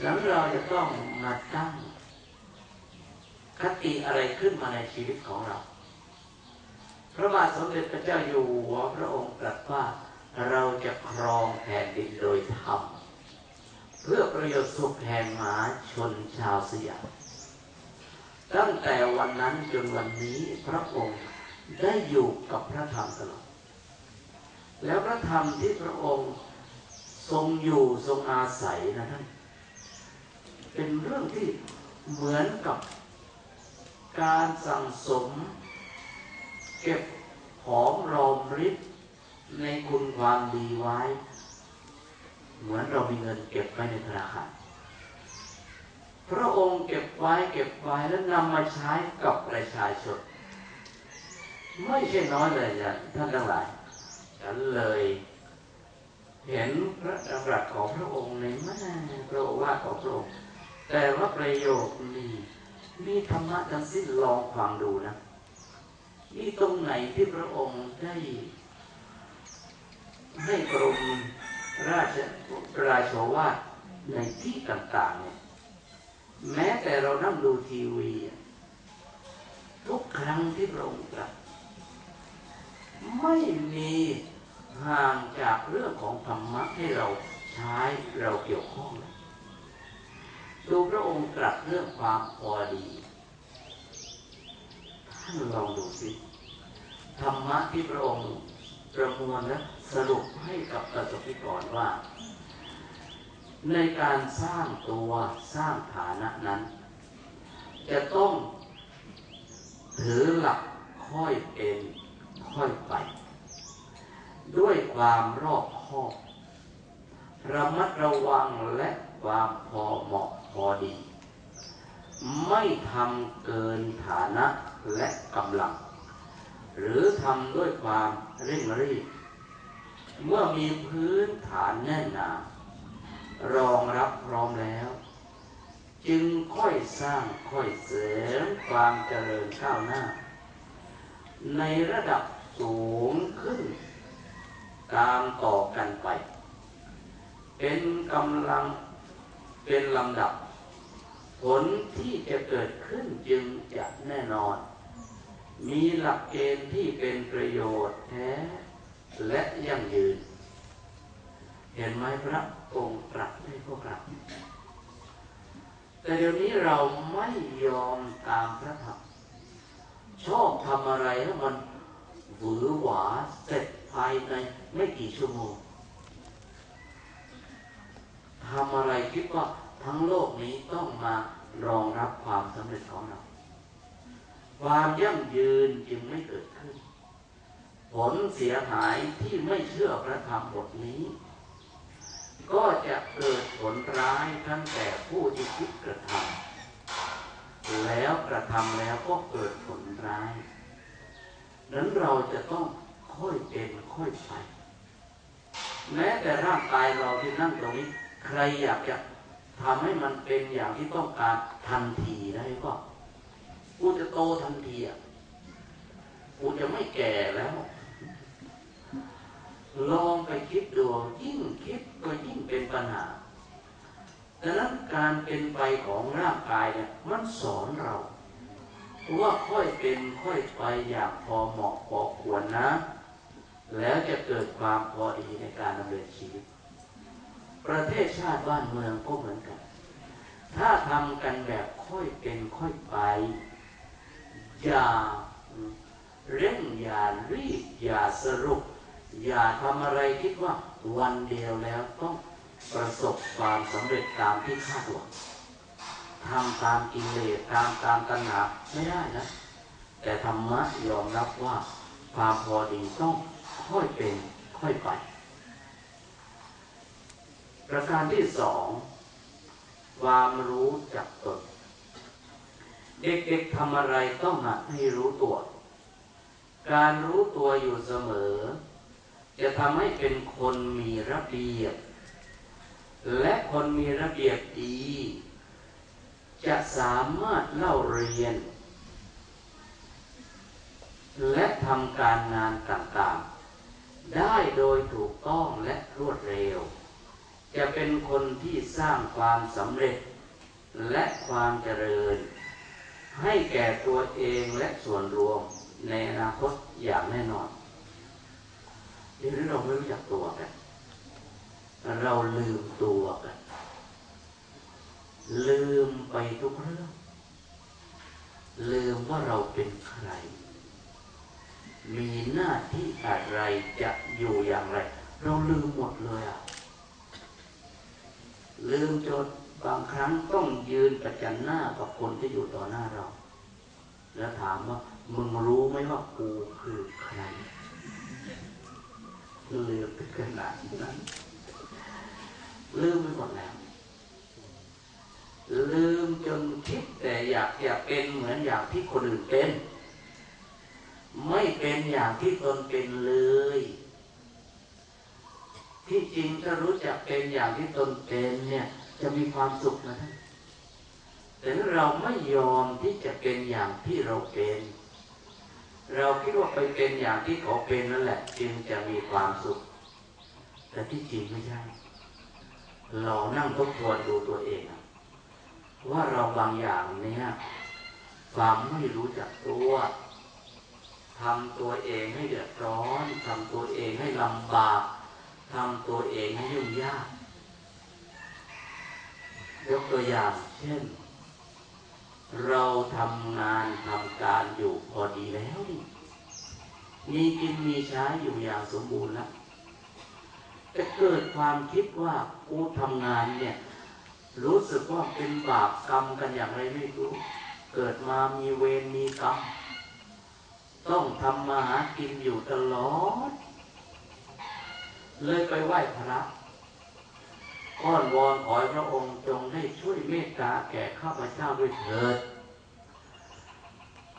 แล้วเราจะต้องมาตั้งคติอะไรขึ้นมาในชีวิตของเรา พระบาทสมเด็จพระเจ้าอยู่หัวพระองค์ตรัสว่าเราจะครองแผ่นดินโดยธรรมเพื่อประโยชน์สุขแห่งมหาชนชาวสยามตั้งแต่วันนั้นจนวันนี้พระองค์ได้อยู่กับพระธรรมตลอด แล้วพระธรรมที่พระองค์ทรงอยู่ทรงอาศัยนะท่าน เป็นเรื่องที่เหมือนกับการสั่งสม เก็บหอมรอมริบในคุณความดีไว้ เหมือนเรามีเงินเก็บไว้ในธนาคารพระองค์เก็บไว้เก็บไว้แล้วนำมาใช้กับประชาชนไม่ใช่น้อยเลยนะท่านทั้งหลายฉันเลยเห็นพระดำรัสของพระองค์ในแม่พระโอวาทของพระองค์ แต่ว่าประโยคนี้มีธรรมะทั้งสิ้นลองฟังดูนะมีตรงไหนที่พระองค์ได้ให้กรมราชราชวาทในที่ต่างๆเนี่ยแม้แต่เรานั่งดูทีวี ทุกครั้งที่พระองค์ตรัสไม่มีห่างจากเรื่องของธรรมะให้เราใช้เราเกี่ยวข้องเลย ดูพระองค์ตรัสเรื่องความพอดีท่านลองดูสิธรรมะที่พระองค์ประมวลและสรุปให้กับประสบนิกรว่า ในการสร้างตัวสร้างฐานะนั้น จะต้องถือหลักค่อยเป็นค่อยไป ด้วยความรอบคอบระมัดระวังและความพอเหมาะ พอดี ไม่ทำเกินฐานะและกำลัง หรือทำด้วยความเร่งรีบ เมื่อมีพื้นฐานแน่นหนารองรับพร้อมแล้ว จึงค่อยสร้างค่อยเสริมความเจริญก้าวหน้า ในระดับสูงขึ้น ตามต่อกันไป เป็นกำลังเป็นลำดับ ผลที่จะเกิดขึ้นจึงจะแน่นอน มีหลักเกณฑ์ที่เป็นประโยชน์แท้และยั่งยืน เห็นไหมพระองค์ตรัสให้พวกเราแต่เดี๋ยวนี้เราไม่ยอมตามพระธรรมชอบทำอะไรให้มันหวือหวาเสร็จภายในไม่กี่ชั่วโมงทำอะไรคิดว่า ทั้งโลกนี้ต้องมารองรับความสำเร็จของเรา ความยั่งยืนจึงไม่เกิดขึ้น ผลเสียหายที่ไม่เชื่อพระธรรมบทนี้ ก็จะเกิดผลร้ายทั้งแต่ผู้ที่คิดกระทำแล้วกระทำแล้วก็เกิดผลร้ายนั้นเราจะต้องค่อยเป็นค่อยไป แม้แต่ร่างกายเราที่นั่งตรงนี้ ใครอยากจะ ทำให้มันเป็นอย่างที่ต้องการทันทีได้ก็กูจะโตทันทีอะกูจะไม่แก่แล้ว ลองไปคิดดูยิ่งคิดก็ยิ่งเป็นปัญหาดังนั้นการเป็นไปของร่างกายเนี่ยมันสอนเราว่าค่อยเป็นค่อยไปอย่างพอเหมาะพอควรนะ แล้วจะเกิดความพอดีในการดำเนินชีวิต ประเทศชาติบ้านเมืองก็เหมือนกัน ถ้าทำกันแบบค่อยเป็นค่อยไป อย่าเร่งอย่ารีบ อย่าสรุป อย่าทำอะไรคิดว่าวันเดียวแล้วต้องประสบความสำเร็จตามที่คาดหวังทำตามกิเลสตามตามตัณหาไม่ได้นะ แต่ธรรมะยอมรับว่าความพอดีต้องค่อยเป็นค่อยไป ประการที่สองความรู้จักตน เด็กๆทำอะไรต้องหัดให้รู้ตัว การรู้ตัวอยู่เสมอ จะทำให้เป็นคนมีระเบียบ และคนมีระเบียบดี จะสามารถเล่าเรียน และทำการงานต่างๆ ได้โดยถูกต้องและรวดเร็ว จะเป็นคนที่สร้างความสำเร็จ และความเจริญ ให้แก่ตัวเองและส่วนรวมในอนาคตอย่างแน่นอนเดี๋ยวนี้เราไม่รู้จักตัวกัน เราลืมตัวกัน ลืมไปทุกเรื่อง ลืมว่าเราเป็นใคร มีหน้าที่อะไรจะอยู่อย่างไร เราลืมหมดเลยอะ ลืมจนบางครั้งต้องยืนประจันหน้ากับคนที่อยู่ต่อหน้าเรา แล้วถามว่ามึงรู้ไหมว่ากูคือใครลืมถึงขนาดนั้นลืมไปหมดแล้วลืมจนคิดแต่อยากจะเป็นเหมือนอย่างที่คนอื่นเป็น ไม่เป็นอย่างที่ตนเป็นเลย ที่จริงถ้ารู้จักเป็นอย่างที่ตนเป็นเนี่ย จะมีความสุขนะท่านแต่เราไม่ยอมที่จะเป็นอย่างที่เราเป็น เราคิดว่าไปเป็นอย่างที่เขาเป็นนั่นแหละ จึงจะมีความสุข แต่ที่จริงไม่ใช่ เรานั่งทบทวนดูตัวเอง ว่าเราบางอย่างเนี่ยความไม่รู้จักตัวทำตัวเองให้เดือดร้อนทำตัวเองให้ลำบาก ทำตัวเองให้ยุ่งยาก ยกตัวอย่างเช่น เราทำงานทำการอยู่พอดีแล้ว มีกินมีใช้อยู่อย่างสมบูรณ์แล้วจะเกิดความคิดว่ากูทำงานเนี่ย รู้สึกว่าเป็นบาปกรรมกันอย่างไรไม่รู้ เกิดมามีเวรมีกรรม ต้องทำมาหากินอยู่ตลอด เลยไปไหว้พระอ้อนวอนขอพระองค์จงได้ช่วยเมตตาแก่ข้าพเจ้าด้วยเถิด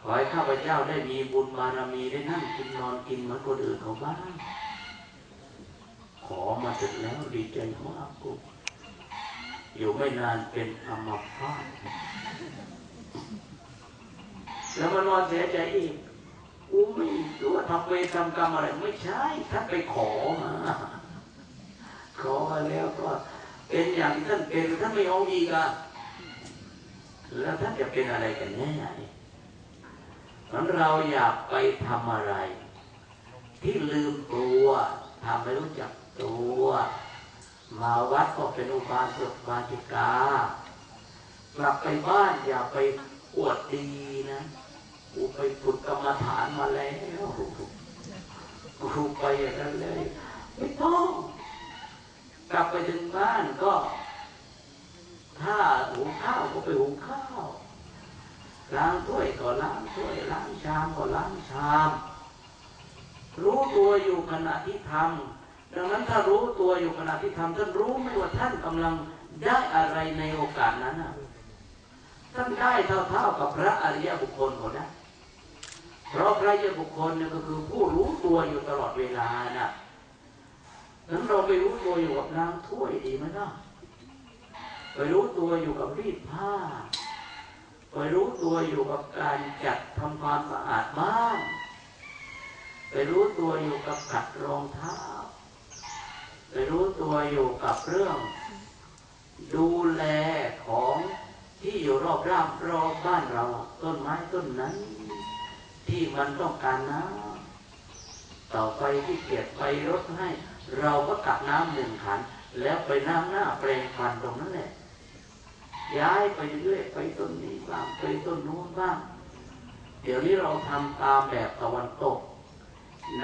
ขอให้ข้าพเจ้าได้มีบุญบารมีได้นั่งกินนอนกินเหมือนคนอื่นเขาบ้าง ขอมาเสร็จแล้วดีใจมากกูอยู่ไม่นานเป็นอมพาตแล้วมานอนเสียใจอีก กูไม่รู้ว่าทำเวรทำกรรมอะไรไม่ใช่ท่านไปขอมาขอมาแล้วก็เป็นอย่างท่านเป็นท่านไม่เอาอีกะแล้วท่านจะเป็นอะไรกันแน่มันเราอยากไปทำอะไร ที่ลืมตัวทำไม่รู้จักตัว มาวัดก็เป็นอุบาสกบาจิกากลับไปบ้านอย่าไปอวดดีนะ กูไปฝึกกรรมฐานมาแล้วกูไปอย่างนั้นเลยไม่ต้องกลับไปถึงบ้านก็ ถ้าหุงข้าวก็ไปหุงข้าวล้างถ้วยก็ล้างถ้วยล้างชามก็ล้างชาม รู้ตัวอยู่ขณะที่ทำดังนั้นถ้ารู้ตัวอยู่ขณะที่ทำท่านรู้ไหมว่าท่านกำลังได้อะไรในโอกาสนั้นท่านได้เท่าๆกับพระอริยบุคคลคนนั้น เพราะพระอริยบุคคลเนี่ยก็คือผู้รู้ตัวอยู่ตลอดเวลานะ่ะนั้นเราไปรู้ตัวอยู่กับล้างถ้วยดีไหมนะไปรู้ตัวอยู่กับรีดผ้า ไปรู้ตัวอยู่กับการจัดทำความสะอาดบ้าน ไปรู้ตัวอยู่กับขัดรองเท้า ไปรู้ตัวอยู่กับเรื่อง ดูแลของที่อยู่รอบรอบรอบบ้านเรา ต้นไม้ต้นนั้น ที่มันต้องการน้ำต่อไปที่เกียดไปรดให้ เราก็ตักน้ำหนึ่งขัน แล้วไปน้ำหน้าแปลงฟันตรงนั้นแหละย้ายไปเรื่อยไปต้นนี้บ้างไปต้นโน้นบ้าง เดี๋ยวนี้เราทำตามแบบตะวันตก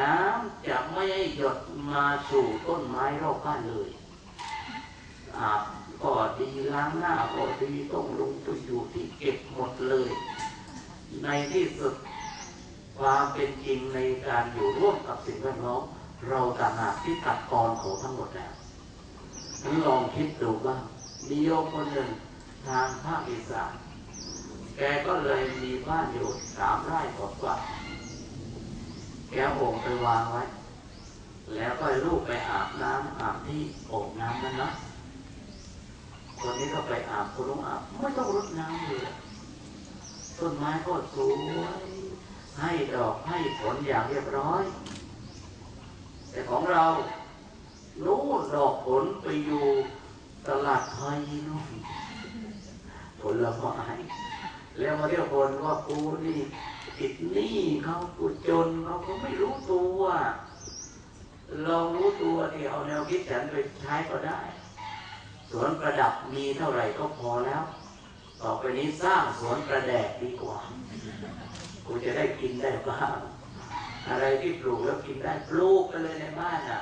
น้ำจะไม่ให้หยดมาสู่ต้นไม้รอบบ้านเลยอาบก็ดีล้างหน้าก็ดีต้องลงไปอยู่ที่เก็บหมดเลย ในที่สุด ความเป็นจริงในการอยู่ร่วมกับสิ่งแวดล้อมเราต่างหากที่ตัดกรเขาทั้งหมดแล้วนั้นลองคิดดูบ้างมีโยมคนหนึ่งทางภาคอีสานแกก็เลยมีบ้านอยู่สามไร่กว่าแกโอ่งไปวางไว้ แล้วก็ลูกไปอาบน้ำอาบที่โอ่งน้ำนั้นนะคนนี้ก็ไปอาบคนนู้นอาบไม่ต้องรดน้ำเลยต้นไม้ก็สวย ให้ดอกให้ผลอย่างเรียบร้อย แต่ของเรานู้ดอกผลไปอยู่ตลาดไทยนู่นผลไม้แล้วมาเที่ยวบนว่ากูนี่ติดหนี้เขากูจนเขาเขาไม่รู้ตัวลองรู้ตัวที่เอาแนวคิดฉันไปใช้ก็ได้ สวนประดับมีเท่าไหร่ก็พอแล้ว ต่อไปนี้สร้างสวนประแดกดีกว่า กูจะได้กินได้บ้างอะไรที่ปลูกแล้วกินได้ปลูกไปเลยในบ้านอะ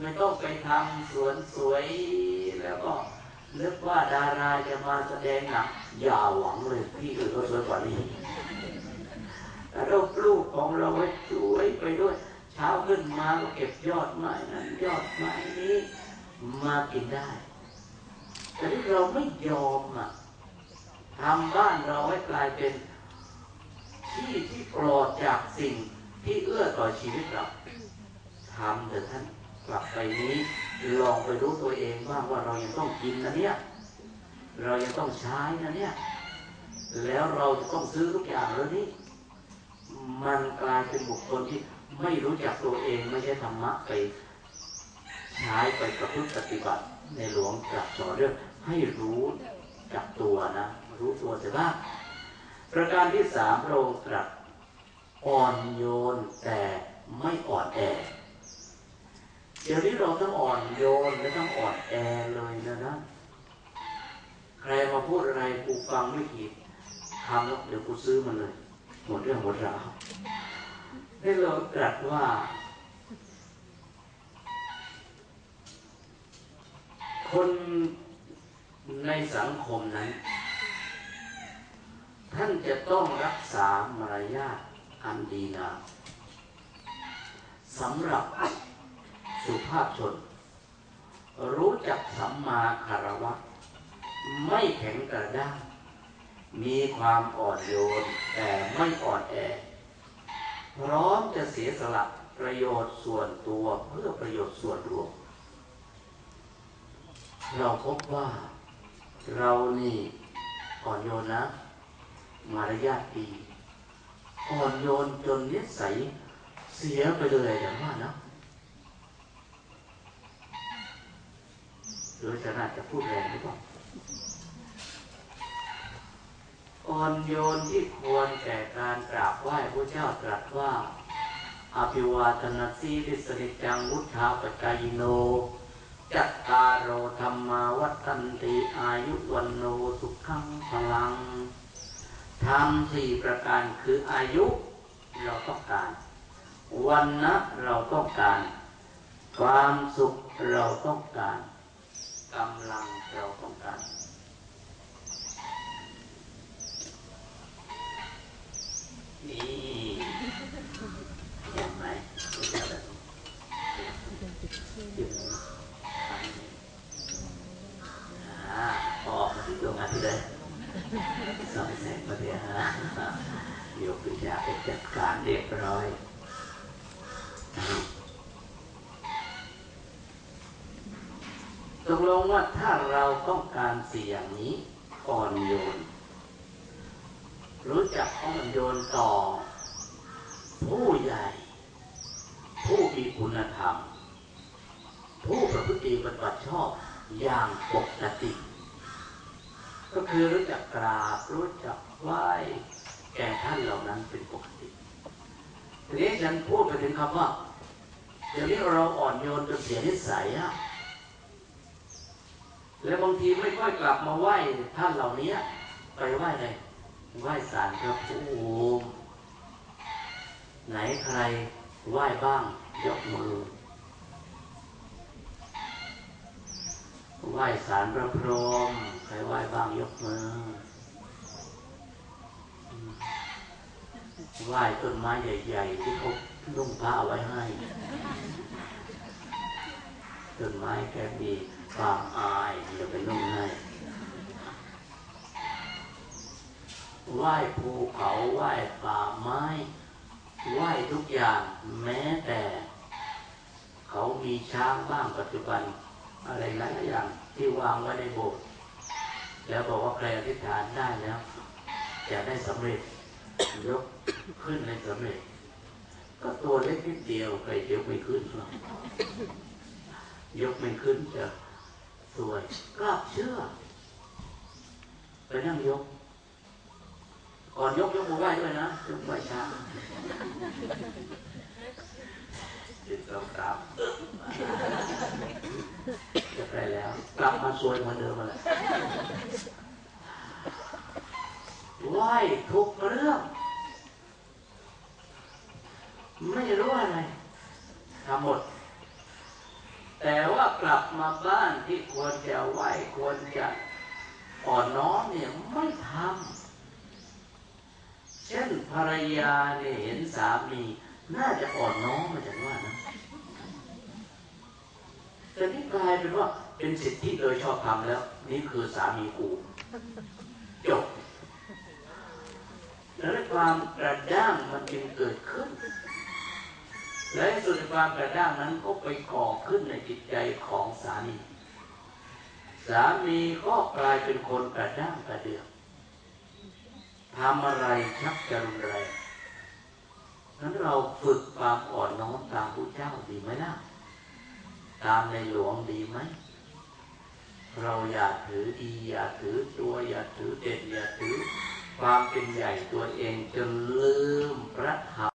ไม่ต้องไปทำสวนสวยแล้วก็นึกว่าดาราจะมาแสดงหนังอย่าหวังเลยพี่อื่นก็สวยกว่านี้แต่เราปลูกของเราไว้สวยไปด้วย เช้าขึ้นมาก็เก็บยอดไม้นั้นยอดไม้นี้มากินได้แต่ที่เราไม่ยอมอะทำบ้านเราให้กลายเป็น ที่ที่ปลอดจากสิ่งที่เอื้อต่อชีวิตเราทำเถอะท่านกลับไปนี้ลองไปรู้ตัวเองบ้างว่าเรายังต้องกินนะเนี่ย เรายังต้องใช้นะเนี่ย แล้วเราจะต้องซื้อทุกอย่างแล้วนี่มันกลายเป็นบุคคลที่ไม่รู้จักตัวเองไม่ใช่ธรรมะไปใช้ไปประพฤติปฏิบัติในหลวงตรัสสอนเรื่องให้รู้จักตัวนะ รู้ตัวเสียบ้าง ประการที่สามพระองค์ตรัสอ่อนโยนแต่ไม่อ่อนแอ เดี๋ยวนี้เราต้องอ่อนโยนและต้องอ่อนแอเลยนะนะ ใครมาพูดอะไรกูฟังไม่ผิดทำแล้วเดี๋ยวกูซื้อมันเลยหมดเรื่องหมดราวได้เราตรัสว่าคนในสังคมนั้น ท่านจะต้องรักษามารยาทอันดีงามสำหรับสุภาพชน รู้จักสัมมาคารวะ ไม่แข็งกระด้างมีความอ่อนโยนแต่ไม่อ่อนแอ พร้อมจะเสียสละประโยชน์ส่วนตัวเพื่อประโยชน์ส่วนรวม เราพบว่าเรานี่อ่อนโยนนะ มารยาทดีอ่อนโยนจนนิสัยเสียไปเลยอย่างว่านะหรือจะน่าจะพูดแรงหรือเปล่าอ่อนโยนที่ควรแก่การกราบไหว้พระเจ้าตรัสว่าอภิวาทนาสีลิสนิจังวุฒาปจายโน จัตตารโอธรรมาวัฏันติอายุวันโนสุขังพลัง ทำสี่ประการคืออายุเราต้องการ วันนะเราต้องการ ความสุขเราต้องการกำลังเราต้องการ นี่ไหมเห็นไหมจิ้มอ่าออกมาที่ดวงอาทิตย์เลย สองแสงมาเดียวฮะยกวิชาไปจัดการเรียบร้อยตกลงว่าถ้าเราต้องการสี่อย่างนี้อ่อนโยน รู้จักอ่อนโยนต่อ ผู้ใหญ่ ผู้มีคุณธรรม ผู้ประพฤติปฏิบัติชอบอย่างปกติ ก็คือรู้จักกราบรู้จัก ไหว้แก่ท่านเหล่านั้นเป็นปกติ ทีนี้ฉันพูดไปถึงคำว่าเดี๋ยวนี้เราอ่อนโยนจนเสียนิสัยอะแล้วบางทีไม่ค่อยกลับมาไหว้ท่านเหล่านี้ไปไหว้เลยไหว้ศาลพระภูมิไหนใครไหว้บ้าง ยกมือไหว้ศาลพระพรหมใครไหว้บ้างยกมือ ไหว้ต้นไม้ใหญ่ ๆ ที่เขานุ่งผ้าเอาไว้ให้ต้นไม้แค่มีความอายอย่าไปนุ่งให้ไหว้ภูเขาไหว้ป่าไม้ไหว้ทุกอย่างแม้แต่ เขามีช้างบ้างปัจจุบัน อะไรหลายอย่างที่วางไว้ในโบสถ์แล้วบอกว่าใครอธิษฐานได้แล้วจะได้สำเร็จยก ขึ้นในสำเร็จก็ตัวเล็กนิดเดียวใครยกไม่ขึ้นหรอกยกไม่ขึ้นจะสวยกลับเชื่อ ไปนั่งยก ก่อนยกยกมือไหว้ด้วยนะยกไหว้ช้าจิตสองสามจะไปแล้ว กลับมาสวยเหมือนเดิมมาแหละไหว้ทุกเรื่อง ไม่รู้อะไรทำหมด แต่ว่ากลับมาบ้านที่ควรจะไหวควรจะอ่อนน้อมเนี่ยไม่ทำเช่นภรรยาเนี่ยเห็นสามีน่าจะอ่อนน้อมมาจากว่านะแต่นี่กลายเป็นว่าเป็นสิทธิโดยชอบธรรมแล้ว นี่คือสามีกูจบแล้วความกระด้างมันจึงเกิดขึ้น และในส่วนความกระด้างนั้นก็ไปก่อขึ้นในจิตใจของสามี สามีก็กลายเป็นคนกระด้างกระเดือกทำอะไรชักจะรุนแรงนั้นเราฝึกความอ่อนน้อมตามพระเจ้าดีไหมล่ะ ตามในหลวงดีไหม เราอย่าถือดี อย่าถือตัวอย่าถือเด็ดอย่าถือความเป็นใหญ่ตัวเองจนลืมพระธรรม